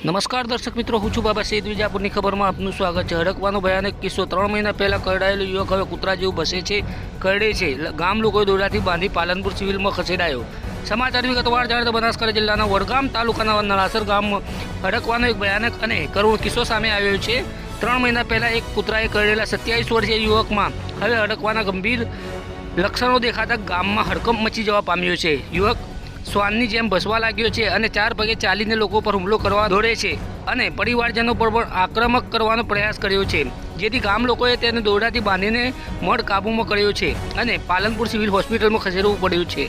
નમસ્કાર દર્શક મિત્રો, હું છું બાબા સૈદ વિજાપુરની ખબરમાં આપનું સ્વાગત છે. હડકવાનો ભયાનક કિસ્સો ત્રણ મહિના પહેલાં કરડાયેલો યુવક હવે કૂતરા જેવું બસે છે, કરડે છે. ગામ લોકોએ દોરડાથી બાંધી પાલનપુર સિવિલમાં ખસેડાયો. સમાચાર વિગતવાર જાણે તો બનાસકાંઠા જિલ્લાના વડગામ તાલુકાના નળાસર ગામમાં હડકવાનો એક ભયાનક અને કરુણ કિસ્સો સામે આવ્યો છે. ત્રણ મહિના પહેલાં એક કૂતરાએ કરડેલા સત્યાવીસ વર્ષીય યુવકમાં હવે હડકવાના ગંભીર લક્ષણો દેખાતા ગામમાં હડકંપ મચી જવા પામ્યો છે. યુવક શ્વાનની જેમ ભસવા લાગ્યો છે અને ચાર પગે ચાલીને લોકો પર હુમલો કરવા દોડે છે અને પરિવારજનો પર પણ આક્રમક કરવાનો પ્રયાસ કર્યો છે. જેથી ગામ લોકોએ તેને દોરડાથી બાંધીને મળ કાબૂમાં કર્યો છે અને પાલનપુર સિવિલ હોસ્પિટલમાં ખસેડવું પડ્યું છે.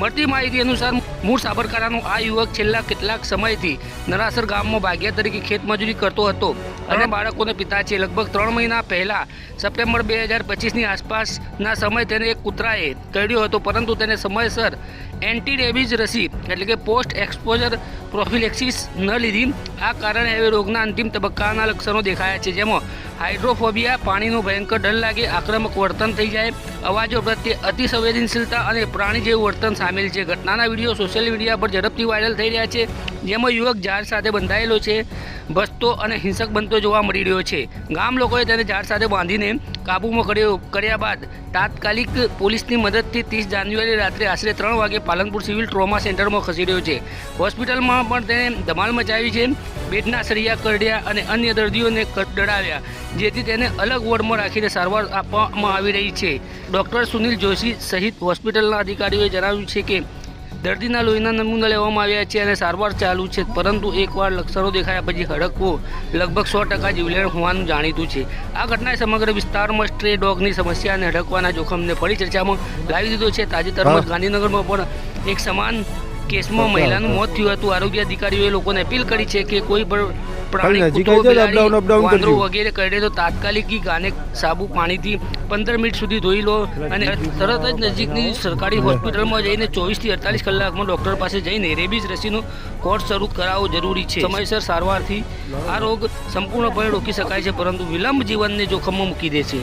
મળતી માહિતી અનુસાર મૂળ સાબરકાંઠાનો આ યુવક છેલ્લા કેટલાક સમયથી નરાસર ગામમાં ભાગ્યા તરીકે ખેતમજૂરી કરતો હતો અને બાળકોના પિતા છે. લગભગ ત્રણ મહિના પહેલા સપ્ટેમ્બર બે હજાર પચીસની આસપાસના સમય તેને એક કૂતરાએ કરડ્યો હતો પરંતુ તેને સમયસર એન્ટી ડેબીઝ રસી એટલે કે પોસ્ટ એક્સપોઝર પ્રોફિલેક્સિસ ન લીધી. આ કારણે હવે રોગના અંતિમ તબક્કાના લક્ષણો દેખાયા છે. જેમાં હાઇડ્રોફોબિયા, પાણીનો ભયંકર ડર લાગે, આક્રમક વર્તન થઈ જાય. અવાજો પ્રત્યે અતિ સંવેદનશીલતા અને પ્રાણી જેવું વર્તન સામેલ છે. ઘટનાના વીડિયો સોશિયલ મીડિયા પર ઝડપથી વાયરલ થઈ રહ્યા છે, જેમાં યુવક ઝાડ સાથે બંધાયેલો છે, ભસતો અને હિંસક બનતો જોવા મળી રહ્યો છે. ગામ લોકોએ તેને ઝાડ સાથે બાંધીને કાબૂમાં કર્યો, કર્યા બાદ તાત્કાલિક પોલીસની મદદથી ત્રીસ જાન્યુઆરી રાત્રે આશરે ત્રણ વાગે પાલનપુર સિવિલ ટ્રોમા સેન્ટરમાં ખસેડ્યો છે. હોસ્પિટલમાં પણ તેને ધમાલ મચાવી છે. બેડના સળિયા કરડ્યા અને અન્ય દર્દીઓને ડડાવ્યા જેથી તેને અલગ વોર્ડમાં રાખીને સારવાર આપવામાં આવી રહી છે. ડૉક્ટર સુનિલ જોશી સહિત હોસ્પિટલના અધિકારીઓએ જણાવ્યું છે કે દર્દીના લોહીના નમૂના લેવામાં આવ્યા છે અને સારવાર ચાલુ છે પરંતુ એકવાર લક્ષણો દેખાયા પછી હડકવો લગભગ સો ટકા જીવલેણ હોવાનું જાણીતું છે. આ ઘટનાએ સમગ્ર વિસ્તારમાં સ્ટ્રે ડોગની સમસ્યા અને હડકવાના જોખમને ફરી ચર્ચામાં લાવી દીધો છે. તાજેતરમાં ગાંધીનગરમાં પણ એક સમાન કેસમાં મહિલાનું મોત થયું હતું. આરોગ્ય અધિકારીઓએ લોકોને અપીલ કરી છે કે કોઈ પણ પ્રાણી. વગેરે કરડે તો તાત્કાલિક ગાને સાબુ પાણીથી પંદર મિનિટ સુધી ધોઈ લો. અને તરત જ નજીકની સરકારી હોસ્પિટલમાં જઈને ચોવીસથી અડતાલીસ કલાકમાં ડૉક્ટર પાસે જઈને રેબીઝ રસીનો કોર્સ શરૂ કરાવવો જરૂરી છે. સમયસર સારવારથી આ રોગ સંપૂર્ણપણે રોકી શકાય છે પરંતુ વિલંબ જીવનને જોખમમાં મૂકી દે છે.